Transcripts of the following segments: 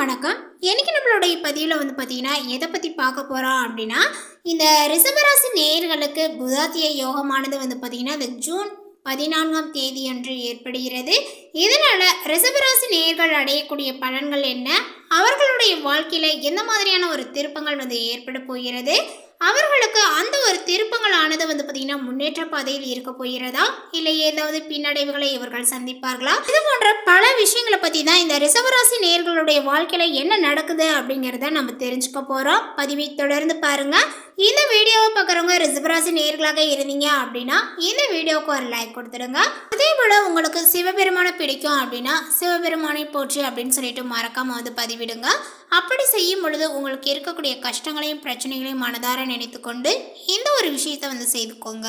வணக்கம். இன்னைக்கு நம்மளுடைய பதிவில் வந்து பார்த்தீங்கன்னா எதை பற்றி பார்க்க போகிறோம் அப்படின்னா இந்த ரிசபராசி நேயர்களுக்கு புதாத்திய யோகமானது வந்து பார்த்தீங்கன்னா இந்த ஜூன் பதினான்காம் தேதி அன்று ஏற்படுகிறது. இதனால் ரிசபராசி நேயர்கள் அடையக்கூடிய பலன்கள் என்ன? அவர்களுடைய வாழ்க்கையில் எந்த மாதிரியான ஒரு திருப்பங்கள் வந்து ஏற்பட போகிறது? அவர்களுக்கு அந்த ஒரு திருப்பங்கள் ஆனது வந்து பார்த்தீங்கன்னா முன்னேற்ற பாதையில் இருக்க போகிறதா? இல்லை ஏதாவது பின்னடைவுகளை இவர்கள் சந்திப்பார்களா? இது போன்ற பல விஷயங்களை பற்றி தான் இந்த ரிசவராசி நேர்களுடைய வாழ்க்கையில் என்ன நடக்குது அப்படிங்கிறத நம்ம தெரிஞ்சுக்க போகிறோம் பதிவை தொடர்ந்து பாருங்க. இந்த வீடியோவை பார்க்குறவங்க ரிசவராசி நேர்களாக இருந்தீங்க அப்படின்னா இந்த வீடியோவுக்கு ஒரு லைக் கொடுத்துடுங்க. அதே போல் உங்களுக்கு சிவபெருமான பிடிக்கும் அப்படின்னா சிவபெருமானை போற்றி அப்படின்னு சொல்லிட்டு மறக்காமல் வந்து பதிவிடுங்க. அப்படி செய்யும் பொழுது உங்களுக்கு இருக்கக்கூடிய கஷ்டங்களையும் பிரச்சனைகளையும் மனதார நினைத்துக்கொண்டு இந்த ஒரு விஷயத்தை வந்து செய்துக்கோங்க.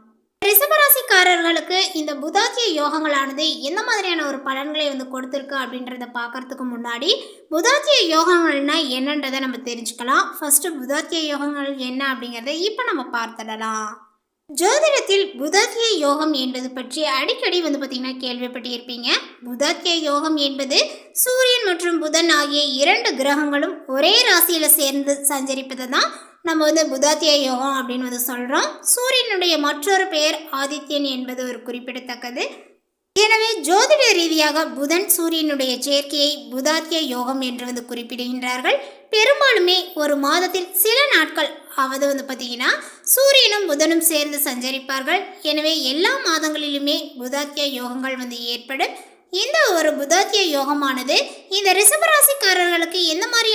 ரிஷபராசிக்காரர்களுக்கு இந்த புதாத்திய யோகங்களானது எந்த மாதிரியான ஒரு பலன்களை வந்து கொடுத்துருக்கு அப்படின்றத பார்க்கறதுக்கு முன்னாடி புதாத்திய யோகங்கள்னா என்னன்றதை நம்ம தெரிஞ்சுக்கலாம். ஃபர்ஸ்ட் புதாத்திய யோகங்கள் என்ன அப்படிங்கிறத இப்போ நம்ம பார்த்துடலாம். ஜோதிடத்தில் புதாத்திய யோகம் என்பது பற்றி அடிக்கடி வந்து பார்த்திங்கன்னா கேள்விப்பட்டிருப்பீங்க. புதாத்திய யோகம் என்பது சூரியன் மற்றும் புதன் ஆகிய இரண்டு கிரகங்களும் ஒரே ராசியில் சேர்ந்து சஞ்சரிப்பது தான் நம்ம வந்து புதாத்திய யோகம் அப்படின்னு வந்து சொல்கிறோம் சூரியனுடைய மற்றொரு பெயர் ஆதித்யன் என்பது ஒரு குறிப்பிடத்தக்கது. எனவே ஜோதிட ரீதியாக புதன் சூரியனுடைய சேர்க்கையை புதாத்திய யோகம் என்று வந்து குறிப்பிடுகின்றார்கள். பெரும்பாலுமே ஒரு மாதத்தில் சில நாட்கள் அவது வந்து பார்த்தீங்கன்னா சூரியனும் புதனும் சேர்ந்து சஞ்சரிப்பார்கள். எனவே எல்லா மாதங்களிலுமே புதாத்திய யோகங்கள் வந்து ஏற்படும். இந்த ஒரு புதாத்திய யோகமானது இந்த ரிஷபராசிக்காரர்களுக்கு எந்த மாதிரி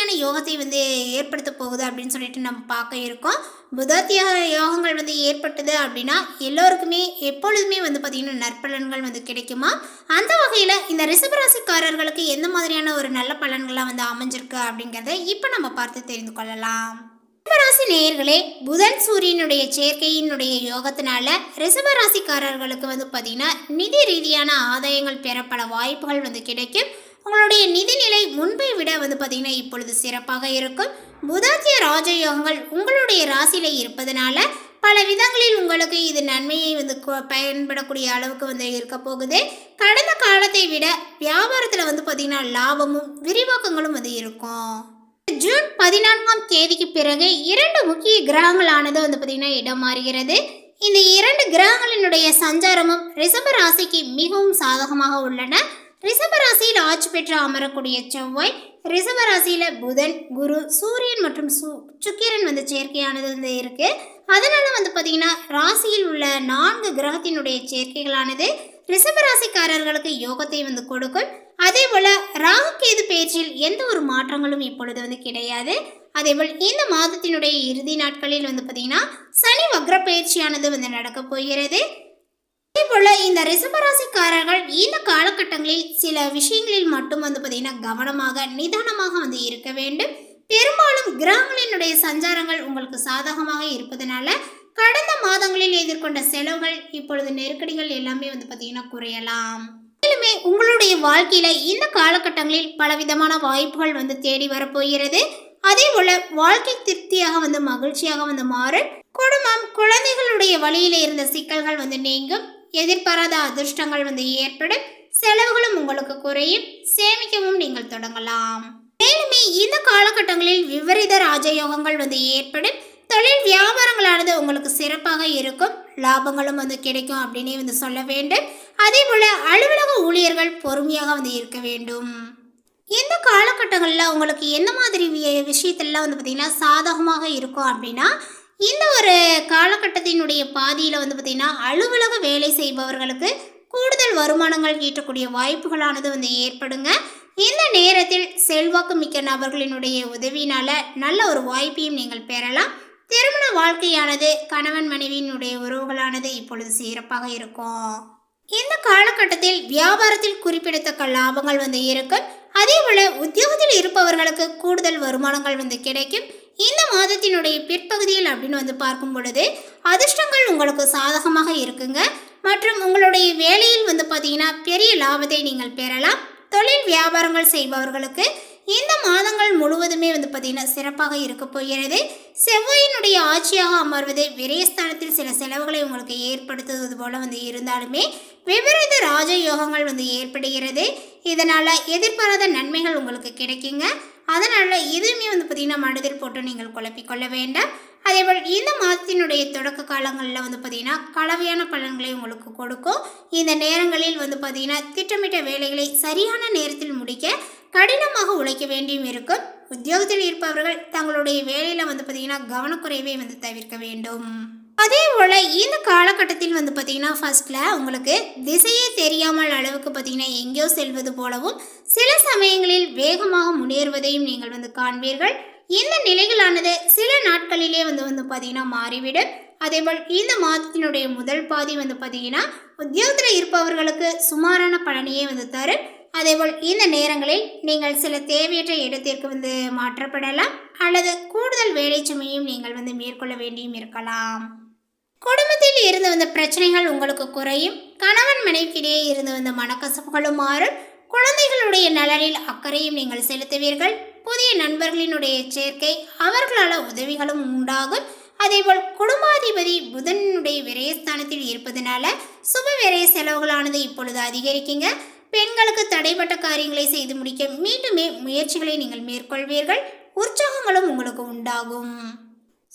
ஏற்படுத்த போகுது அப்படின்னு சொல்லிட்டு நம்ம பார்க்க இருக்கோம். புதாத்திய யோகங்கள் வந்து ஏற்பட்டது அப்படின்னா எல்லோருக்குமே எப்பொழுதுமே வந்து பார்த்திங்கன்னா நற்பலன்கள் வந்து கிடைக்குமா? அந்த வகையில் இந்த ரிசபராசிக்காரர்களுக்கு எந்த மாதிரியான ஒரு நல்ல பலன்கள்லாம் வந்து அமைஞ்சிருக்கு அப்படிங்கிறத இப்போ நம்ம பார்த்து தெரிந்து கொள்ளலாம். ரிஷபராசி நேயர்களே புதன் சூரியனுடைய சேர்க்கையினுடைய யோகத்தினால ரிஷபராசிக்காரர்களுக்கு வந்து பார்த்திங்கன்னா நிதி ரீதியான ஆதாயங்கள் பெறப்பட வாய்ப்புகள் வந்து கிடைக்கும். உங்களுடைய நிதிநிலை முன்பை விட வந்து பார்த்தீங்கன்னா இப்பொழுது சிறப்பாக இருக்கும். புதாத்திய ராஜயோகங்கள் உங்களுடைய ராசியிலே இருப்பதனால பல விதங்களில் உங்களுக்கு இது நன்மையை வந்து பயன்படக்கூடிய அளவுக்கு வந்து இருக்க போகுது. கடந்த காலத்தை விட வியாபாரத்தில் வந்து பார்த்தீங்கன்னா லாபமும் விரிவாக்கங்களும் வந்து இருக்கும். ஜூன் பதினான்காம் தேதிக்கு பிறகு இரண்டு முக்கிய கிரகங்களானது வந்து பார்த்திங்கன்னா இடம் மாறுகிறது. இந்த இரண்டு கிரகங்களினுடைய சஞ்சாரமும் ரிஷப ராசிக்கு மிகவும் சாதகமாக உள்ளன. ரிஷபராசியில் ஆட்சி பெற்று அமரக்கூடிய செவ்வாய் ரிஷபராசியில் புதன் குரு சூரியன் மற்றும் சு சுக்கிரன் வந்து சேர்க்கையானது வந்து இருக்குது அதனால் வந்து பார்த்தீங்கன்னா ராசியில் உள்ள நான்கு கிரகத்தினுடைய சேர்க்கைகளானது ரிஷபராசிக்காரர்களுக்கு யோகத்தை வந்து கொடுக்கும். அதே போல் ராகுகேது பேச்சில் எந்த ஒரு மாற்றங்களும் இப்பொழுது வந்து கிடையாது. அதேபோல் இந்த மாதத்தினுடைய இறுதி நாட்களில் வந்து பார்த்திங்கன்னா சனி வக்ர பயிற்சியானது வந்து நடக்கப் போகிறது. போல இந்த ரிஷபராசிக்காரர்கள் இந்த காலகட்டங்களில் சில விஷயங்களில் மட்டும் வந்து பார்த்தீங்கன்னா கவனமாக நிதானமாக வந்து இருக்க வேண்டும். பெரும்பாலும் கிரகங்களினுடைய சஞ்சாரங்கள் உங்களுக்கு சாதகமாக இருப்பதனால கடந்த மாதங்களில் எதிர்கொண்ட செலவுகள் இப்பொழுது நெருக்கடிகள் எல்லாமே வந்து பார்த்தீங்கன்னா குறையலாம். மேலுமே உங்களுடைய வாழ்க்கையில இந்த காலகட்டங்களில் பலவிதமான வாய்ப்புகள் வந்து தேடி வரப்போகிறது. அதே போல வாழ்க்கை திருப்தியாக வந்து மகிழ்ச்சியாக வந்து மாறும். குடும்பம் குழந்தைகளுடைய வழியில இருந்த சிக்கல்கள் வந்து நீங்கும். எதிர்பாராத அதிர்ஷ்டங்கள் வந்து ஏற்படும். செலவுகளும் உங்களுக்கு குறையும். சேமிக்கவும் நீங்கள் தொடங்கலாம். மேலுமே இந்த காலகட்டங்களில் விபரீத ராஜயோகங்கள் வந்து ஏற்படும். தொழில் வியாபாரங்களானது உங்களுக்கு சிறப்பாக இருக்கும். லாபங்களும் வந்து கிடைக்கும் அப்படின்னே வந்து சொல்ல வேண்டும். அதே போல அலுவலக ஊழியர்கள் பொறுமையாக வந்து இருக்க வேண்டும். இந்த காலகட்டங்களில் உங்களுக்கு எந்த மாதிரி வி- வந்து பார்த்திங்கன்னா சாதகமாக இருக்கும் அப்படின்னா இந்த ஒரு காலகட்டத்தினுடைய பாதியில் வந்து பார்த்திங்கன்னா அலுவலக வேலை செய்பவர்களுக்கு கூடுதல் வருமானங்கள் ஈட்டக்கூடிய வாய்ப்புகளானது வந்து ஏற்படுங்க. இந்த நேரத்தில் செல்வாக்கு மிக்க நபர்களினுடைய உதவியினால் நல்ல ஒரு வாய்ப்பையும் நீங்கள் பெறலாம். திருமண வாழ்க்கையானது கணவன் மனைவியினுடைய உறவுகளானது இப்பொழுது சிறப்பாக இருக்கும். இந்த காலகட்டத்தில் வியாபாரத்தில் குறிப்பிடத்தக்க லாபங்கள் வந்து இருக்கும். அதே போல உத்தியோகத்தில் இருப்பவர்களுக்கு கூடுதல் வருமானங்கள் வந்து கிடைக்கும். இந்த மாதத்தினுடைய பிற்பகுதியில் அப்படின்னு வந்து பார்க்கும் பொழுது அதிர்ஷ்டங்கள் உங்களுக்கு சாதகமாக இருக்குங்க. மற்றும் உங்களுடைய வேலையில் வந்து பார்த்தீங்கன்னா பெரிய லாபத்தை நீங்கள் பெறலாம். தொழில் வியாபாரங்கள் செய்பவர்களுக்கு இந்த மாதங்கள் முழுவதுமே வந்து பார்த்தீங்கன்னா சிறப்பாக இருக்க போகிறது. செவ்வாயினுடைய ஆட்சியாக அமர்வது விரயஸ்தானத்தில் சில செலவுகளை உங்களுக்கு ஏற்படுத்துவது போல வந்து இருந்தாலுமே விபரீத ராஜயோகங்கள் வந்து ஏற்படுகிறது. இதனால் எதிர்பாராத நன்மைகள் உங்களுக்கு கிடைக்குங்க. அதனால் எதுவுமே வந்து பார்த்திங்கன்னா மனதில் போட்டு நீங்கள் குழப்பிக்கொள்ள வேண்டாம். அதேபோல் இந்த மாதத்தினுடைய தொடக்க காலங்களில் வந்து பார்த்திங்கன்னா கலவையான பலன்களை உங்களுக்கு கொடுக்கும். இந்த நேரங்களில் வந்து பார்த்திங்கன்னா திட்டமிட்ட வேலைகளை சரியான நேரத்தில் முடிக்க கடினமாக உழைக்க வேண்டியும் இருக்கும். உத்தியோகத்தில் இருப்பவர்கள் தங்களுடைய வேலையில் வந்து பார்த்திங்கன்னா கவனக்குறைவை வந்து தவிர்க்க வேண்டும். அதே போல் இந்த காலகட்டத்தில் வந்து பார்த்திங்கன்னா ஃபஸ்ட்டில் உங்களுக்கு திசையே தெரியாமல் அளவுக்கு பார்த்திங்கன்னா எங்கேயோ செல்வது போலவும் சில சமயங்களில் வேகமாக முன்னேறுவதையும் நீங்கள் வந்து காண்பீர்கள். இந்த நிலைகளானது சில நாட்களிலே வந்து வந்து பார்த்திங்கன்னா மாறிவிடும். அதேபோல் இந்த மாதத்தினுடைய முதல் பாதி வந்து பார்த்திங்கன்னா உத்தியோகத்தில் இருப்பவர்களுக்கு சுமாரான பலனையே வந்து தரும். அதேபோல் இந்த நேரங்களில் நீங்கள் சில தேவையற்ற இடத்திற்கு வந்து மாற்றப்படலாம். அல்லது கூடுதல் வேலை சுமையும் நீங்கள் வந்து மேற்கொள்ள வேண்டியும் இருக்கலாம். குடும்பத்தில் இருந்து வந்த பிரச்சனைகள் உங்களுக்கு குறையும். கணவன் மனைவிக்கிடையே இருந்து வந்த மனக்கசப்புகளும் மாறும். குழந்தைகளுடைய நலனில் அக்கறையும் நீங்கள் செலுத்துவீர்கள். புதிய நண்பர்களினுடைய சேர்க்கை அவர்களால் உதவிகளும் உண்டாகும். அதேபோல் குடும்பாதிபதி புதனுடைய விரயஸ்தானத்தில் இருப்பதனால சுப விரய செலவுகளானது இப்பொழுது அதிகரிக்குங்க. பெண்களுக்கு தடைப்பட்ட காரியங்களை செய்து முடிக்க மீண்டுமே முயற்சிகளை நீங்கள் மேற்கொள்வீர்கள். உற்சாகங்களும் உங்களுக்கு உண்டாகும்.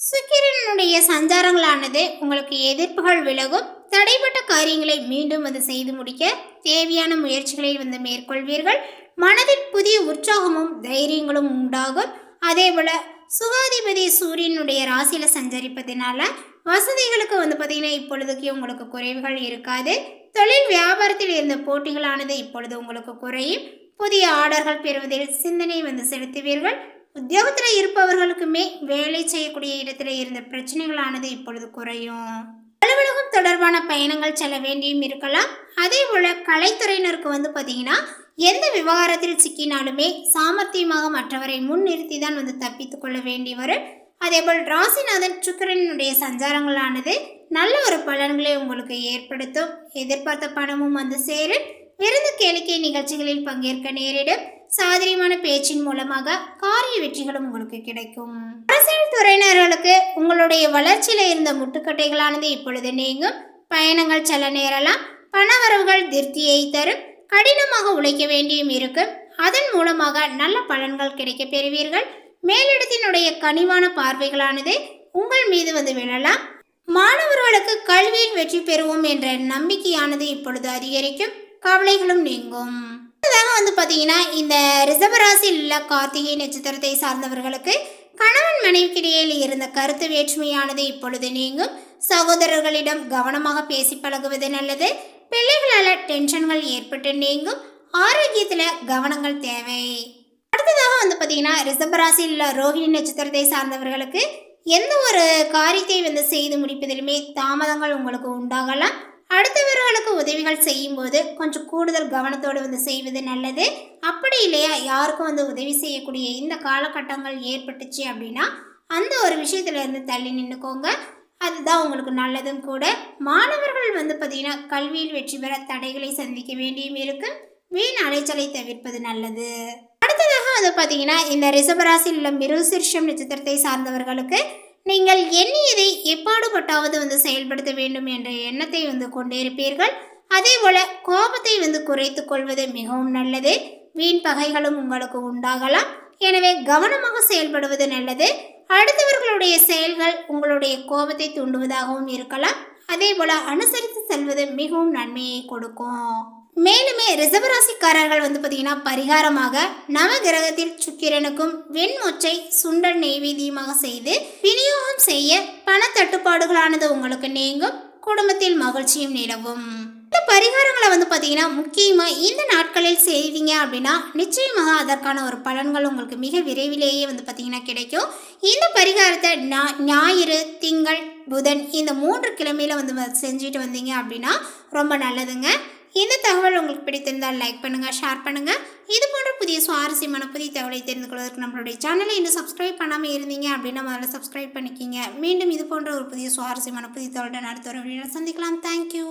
சுக்கிரனுடைய சஞ்சாரங்களானது உங்களுக்கு எதிர்ப்புகள் விலகும். தடைப்பட்ட காரியங்களை மீண்டும் வந்து செய்து முடிக்க தேவையான முயற்சிகளை வந்து மேற்கொள்வீர்கள். மனதில் புதிய உற்சாகமும் தைரியங்களும் உண்டாகும். அதேபோல் சுகாதிபதி சூரியனுடைய ராசியில் சஞ்சரிப்பதினால வசதிகளுக்கு வந்து பார்த்திங்கன்னா இப்பொழுதுக்கு உங்களுக்கு குறைவுகள் இருக்காது. தொழில் வியாபாரத்தில் இருந்த போட்டிகளானது இப்பொழுது உங்களுக்கு குறையும். புதிய ஆர்டர்கள் பெறுவதில் சிந்தனை வந்து செலுத்துவீர்கள். உத்தியோகத்தில் இருப்பவர்களுக்குமே வேலை செய்யக்கூடிய இடத்துல இருந்த பிரச்சனைகளானது இப்பொழுது குறையும். அலுவலகம் தொடர்பான பயணங்கள் செல்ல வேண்டியும் இருக்கலாம். அதே போல கலைத்துறையினருக்கு வந்து பார்த்தீங்கன்னா எந்த விவகாரத்தில் சிக்கினாலுமே சாமர்த்தியமாக மற்றவரை முன்னிறுத்தி தான் வந்து தப்பித்துக் கொள்ள வேண்டி வரும். அதேபோல் ராசிநாதன் சுக்கரனுடைய சஞ்சாரங்களானது நல்ல ஒரு பலன்களை உங்களுக்கு ஏற்படுத்தும். எதிர்பார்த்த பணமும் வந்து சேரும். விருந்து கேளிக்கை நிகழ்ச்சிகளில் பங்கேற்க நேரிடும். சாதரியமான பேச்சின் மூலமாக காரிய வெற்றிகளும் உங்களுக்கு கிடைக்கும். அரசியல் துறையினர்களுக்கு உங்களுடைய வளர்ச்சியில் இருந்த முட்டுக்கட்டைகளானது இப்பொழுது நீங்கும். பயணங்கள் செல்ல நேரலாம். பணவரவுகள் திருப்தியை தரும். கடினமாக உழைக்க வேண்டியும் இருக்கும். அதன் மூலமாக நல்ல பலன்கள் கிடைக்கப் பெறுவீர்கள். மேலிடத்தினுடைய கனிவான பார்வைகளானது உங்கள் மீது வந்து விழலாம். மாணவர்களுக்கு கல்வியில் வெற்றி பெறுவோம் என்ற நம்பிக்கையானது இப்பொழுது அதிகரிக்கும். கவலைகளும் நீங்கும். அடுத்ததாக வந்து பார்த்தீங்கன்னா இந்த ரிஷபராசியில் உள்ள கார்த்திகை நட்சத்திரத்தை சார்ந்தவர்களுக்கு கணவன் மனைவிக்கிடையில் இருந்த கருத்து வேற்றுமையானது இப்பொழுது நீங்கும். சகோதரர்களிடம் கவனமாக பேசி பழகுவது நல்லது. பிள்ளைகளால் டென்ஷன்கள் ஏற்பட்டு நீங்கும். ஆரோக்கியத்தில் கவனங்கள் தேவை. அடுத்ததாக வந்து பார்த்தீங்கன்னா ரிஷபராசியில் உள்ள ரோஹிணி நட்சத்திரத்தை சார்ந்தவர்களுக்கு எந்த ஒரு காரியத்தை வந்து செய்து முடிப்பதிலுமே தாமதங்கள் உங்களுக்கு உண்டாகலாம். அடுத்தவர்களுக்கு உதவிகள் செய்யும்போது கொஞ்சம் கூடுதல் கவனத்தோடு வந்து செய்வது நல்லது. அப்படி இல்லையா யாருக்கும் வந்து உதவி செய்யக்கூடிய இந்த காலகட்டங்கள் ஏற்பட்டுச்சு அப்படின்னா அந்த ஒரு விஷயத்துலேருந்து தள்ளி நின்றுக்கோங்க அதுதான் உங்களுக்கு நல்லதும் கூட. மாணவர்கள் வந்து பார்த்தீங்கன்னா கல்வியில் வெற்றி பெற தடைகளை சந்திக்க வேண்டியும் இருக்கும் வீண் அலைச்சலை தவிர்ப்பது நல்லது. அடுத்ததாக வந்து பார்த்தீங்கன்னா இந்த ரிசபராசியில் உள்ள மிருசிர்ஷம் நட்சத்திரத்தை சார்ந்தவர்களுக்கு நீங்கள் எண்ணியதை எப்பாடுபட்டாவது வந்து செயல்படுத்த வேண்டும் என்ற எண்ணத்தை வந்து கொண்டிருப்பீர்கள் அதே போல கோபத்தை வந்து குறைத்து கொள்வது மிகவும் நல்லது. வீண் பகைகளும் உங்களுக்கு உண்டாகலாம். எனவே கவனமாக செயல்படுவது நல்லது. அடுத்தவர்களுடைய செயல்கள் உங்களுடைய கோபத்தை தூண்டுவதாகவும் இருக்கலாம். அதே போல அனுசரித்து செல்வது மிகவும் நன்மையை கொடுக்கும். மேலுமே ரிசவராசிக்காரர்கள் வந்து பார்த்தீங்கன்னா பரிகாரமாக நவகிரகத்தில் சுக்கிரனுக்கும் வெண்மொச்சை சுண்டல் நெய்வேதியமாக செய்து விநியோகம் செய்ய பண தட்டுப்பாடுகளானது உங்களுக்கு நீங்கும். குடும்பத்தில் மகிழ்ச்சியும் நிலவும். இந்த பரிகாரங்களை வந்து பார்த்தீங்கன்னா முக்கியமாக இந்த நாட்களில் செய்வீங்க அப்படின்னா நிச்சயமாக அதற்கான ஒரு பலன்கள் உங்களுக்கு மிக விரைவிலேயே வந்து பார்த்தீங்கன்னா கிடைக்கும். இந்த பரிகாரத்தை ஞா- ஞாயிறு திங்கள் புதன் இந்த மூன்று கிழமையில் வந்து செஞ்சுட்டு வந்தீங்க அப்படின்னா ரொம்ப நல்லதுங்க. இந்த தகவல் உங்களுக்கு பிடித்திருந்தால் லைக் பண்ணுங்கள் ஷேர் பண்ணுங்கள் இது போன்ற புதிய சுவாரஸ்யமான புதிய தகவலை தெரிந்து கொள்வதற்கு நம்மளுடைய சேனலை இன்னும் சப்ஸ்கிரைப் பண்ணாமல் இருந்தீங்க அப்படின்னா முதல்ல சப்ஸ்கிரைப் பண்ணிக்கிங்க. மீண்டும் இது போன்ற ஒரு புதிய சுவாரஸ்யமான புதிய தகவலுடன் அடுத்த ஒரு வீடியோவில் சந்திக்கலாம். தேங்க்யூ